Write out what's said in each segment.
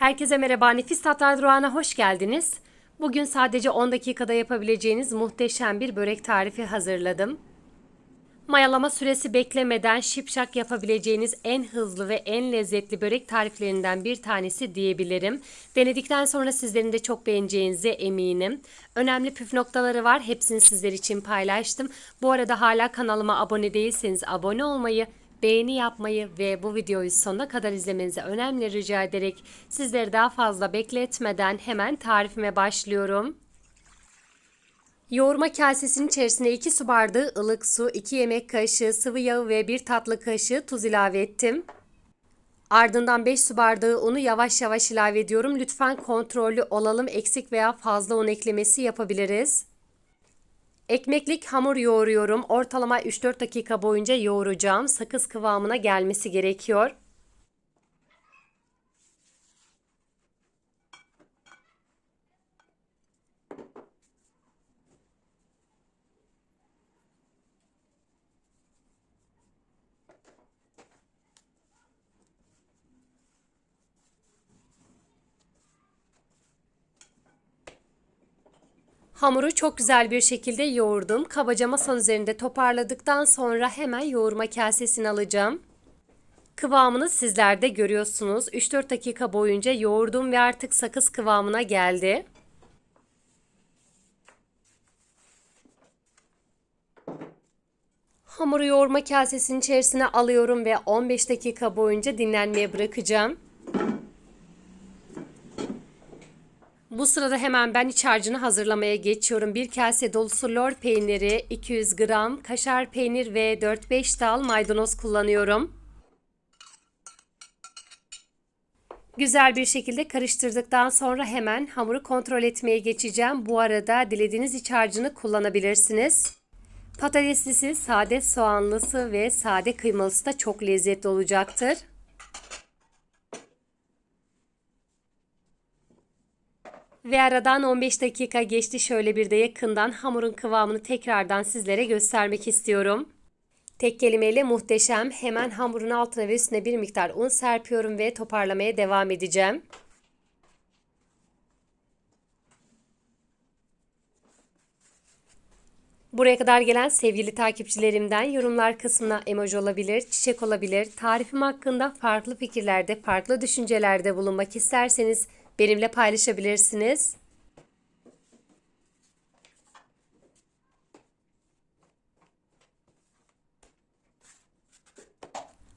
Herkese merhaba, Nefis Tatlar Durağı'na hoş geldiniz. Bugün sadece 10 dakikada yapabileceğiniz muhteşem bir börek tarifi hazırladım. Mayalama süresi beklemeden şipşak yapabileceğiniz en hızlı ve en lezzetli börek tariflerinden bir tanesi diyebilirim. Denedikten sonra sizlerin de çok beğeneceğinize eminim. Önemli püf noktaları var. Hepsini sizler için paylaştım. Bu arada hala kanalıma abone değilseniz abone olmayı, beğeni yapmayı ve bu videoyu sonuna kadar izlemenizi önemli rica ederek sizleri daha fazla bekletmeden hemen tarifime başlıyorum. Yoğurma kasesinin içerisine 2 su bardağı ılık su, 2 yemek kaşığı sıvı yağ ve 1 tatlı kaşığı tuz ilave ettim. Ardından 5 su bardağı unu yavaş yavaş ilave ediyorum. Lütfen kontrollü olalım. Eksik veya fazla un eklemesi yapabiliriz. Ekmeklik hamur yoğuruyorum. Ortalama 3-4 dakika boyunca yoğuracağım. Sakız kıvamına gelmesi gerekiyor. Hamuru çok güzel bir şekilde yoğurdum. Kabaca masanın üzerinde toparladıktan sonra hemen yoğurma kasesini alacağım. Kıvamını sizler de görüyorsunuz. 3-4 dakika boyunca yoğurdum ve artık sakız kıvamına geldi. Hamuru yoğurma kasesinin içerisine alıyorum ve 15 dakika boyunca dinlenmeye bırakacağım. Bu sırada hemen ben iç harcını hazırlamaya geçiyorum. Bir kase dolusu lor peyniri, 200 gram kaşar peynir ve 4-5 dal maydanoz kullanıyorum. Güzel bir şekilde karıştırdıktan sonra hemen hamuru kontrol etmeye geçeceğim. Bu arada dilediğiniz iç harcını kullanabilirsiniz. Patateslisi, sade soğanlısı ve sade kıymalısı da çok lezzetli olacaktır. Ve aradan 15 dakika geçti. Şöyle bir de yakından hamurun kıvamını tekrardan sizlere göstermek istiyorum. Tek kelimeyle muhteşem. Hemen hamurun altına ve üstüne bir miktar un serpiyorum ve toparlamaya devam edeceğim. Buraya kadar gelen sevgili takipçilerimden yorumlar kısmına emoji olabilir, çiçek olabilir, tarifim hakkında farklı fikirlerde, farklı düşüncelerde bulunmak isterseniz benimle paylaşabilirsiniz.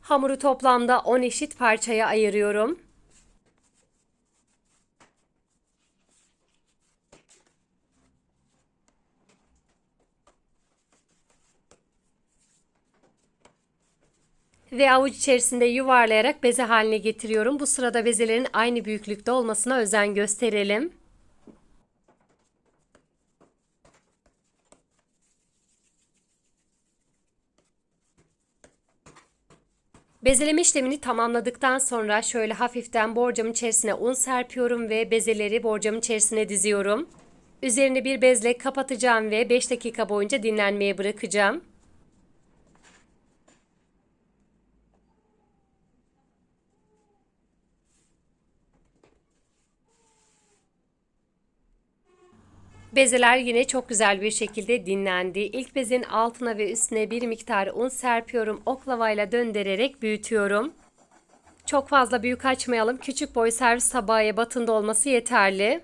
Hamuru toplamda 10 eşit parçaya ayırıyorum. Ve avuç içerisinde yuvarlayarak beze haline getiriyorum. Bu sırada bezelerin aynı büyüklükte olmasına özen gösterelim. Bezeleme işlemini tamamladıktan sonra şöyle hafiften borcamın içerisine un serpiyorum ve bezeleri borcamın içerisine diziyorum. Üzerini bir bezle kapatacağım ve 5 dakika boyunca dinlenmeye bırakacağım. Bezeler yine çok güzel bir şekilde dinlendi. İlk bezin altına ve üstüne bir miktar un serpiyorum. Oklavayla döndürerek büyütüyorum. Çok fazla büyük açmayalım. Küçük boy servis tabağı batında olması yeterli.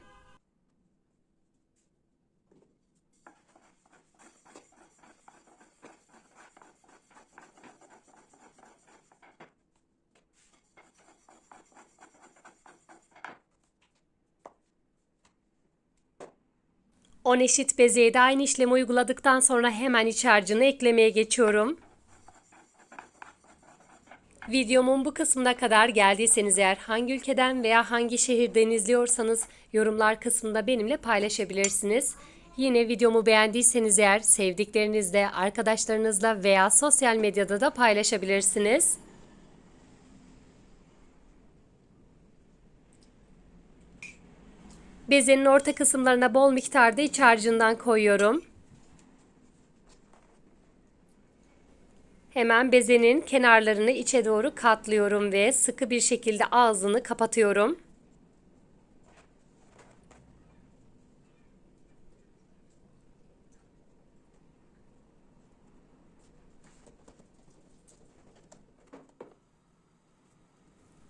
10 eşit bezeye de aynı işlemi uyguladıktan sonra hemen iç harcını eklemeye geçiyorum. Videomun bu kısmına kadar geldiyseniz eğer hangi ülkeden veya hangi şehirden izliyorsanız yorumlar kısmında benimle paylaşabilirsiniz. Yine videomu beğendiyseniz eğer sevdiklerinizle, arkadaşlarınızla veya sosyal medyada da paylaşabilirsiniz. Bezenin orta kısımlarına bol miktarda iç harcından koyuyorum. Hemen bezenin kenarlarını içe doğru katlıyorum ve sıkı bir şekilde ağzını kapatıyorum.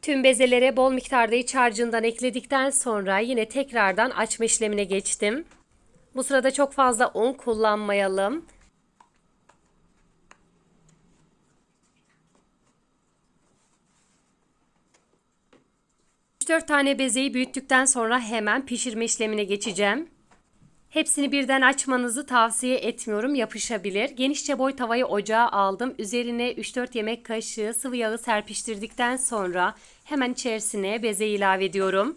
Tüm bezelere bol miktarda iç harcından ekledikten sonra yine tekrardan açma işlemine geçtim. Bu sırada çok fazla un kullanmayalım. 3-4 tane bezeyi büyüttükten sonra hemen pişirme işlemine geçeceğim. Hepsini birden açmanızı tavsiye etmiyorum. Yapışabilir. Genişçe boy tavayı ocağa aldım. Üzerine 3-4 yemek kaşığı sıvı yağı serpiştirdikten sonra hemen içerisine beze ilave ediyorum.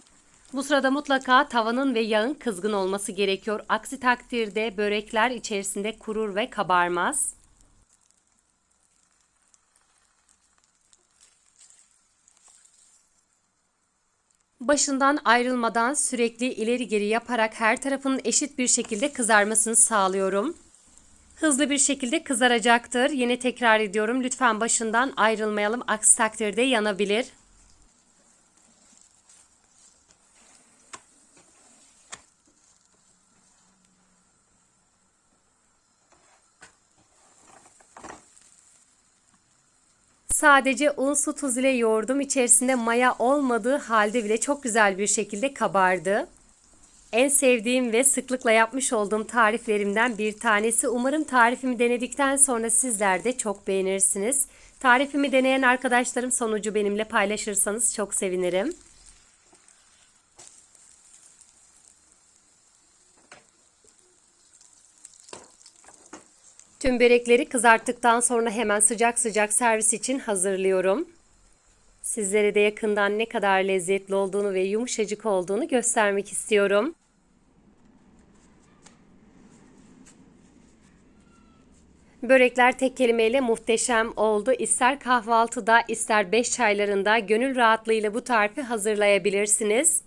Bu sırada mutlaka tavanın ve yağın kızgın olması gerekiyor. Aksi takdirde börekler içerisinde kurur ve kabarmaz. Başından ayrılmadan sürekli ileri geri yaparak her tarafının eşit bir şekilde kızarmasını sağlıyorum. Hızlı bir şekilde kızaracaktır. Yine tekrar ediyorum. Lütfen başından ayrılmayalım. Aksi takdirde yanabilir. Sadece un, su, tuz ile yoğurdum. İçerisinde maya olmadığı halde bile çok güzel bir şekilde kabardı. En sevdiğim ve sıklıkla yapmış olduğum tariflerimden bir tanesi. Umarım tarifimi denedikten sonra sizler de çok beğenirsiniz. Tarifimi deneyen arkadaşlarım sonucu benimle paylaşırsanız çok sevinirim. Tüm börekleri kızarttıktan sonra hemen sıcak sıcak servis için hazırlıyorum. Sizlere de yakından ne kadar lezzetli olduğunu ve yumuşacık olduğunu göstermek istiyorum. Börekler tek kelimeyle muhteşem oldu. İster kahvaltıda ister beş çaylarında gönül rahatlığıyla bu tarifi hazırlayabilirsiniz.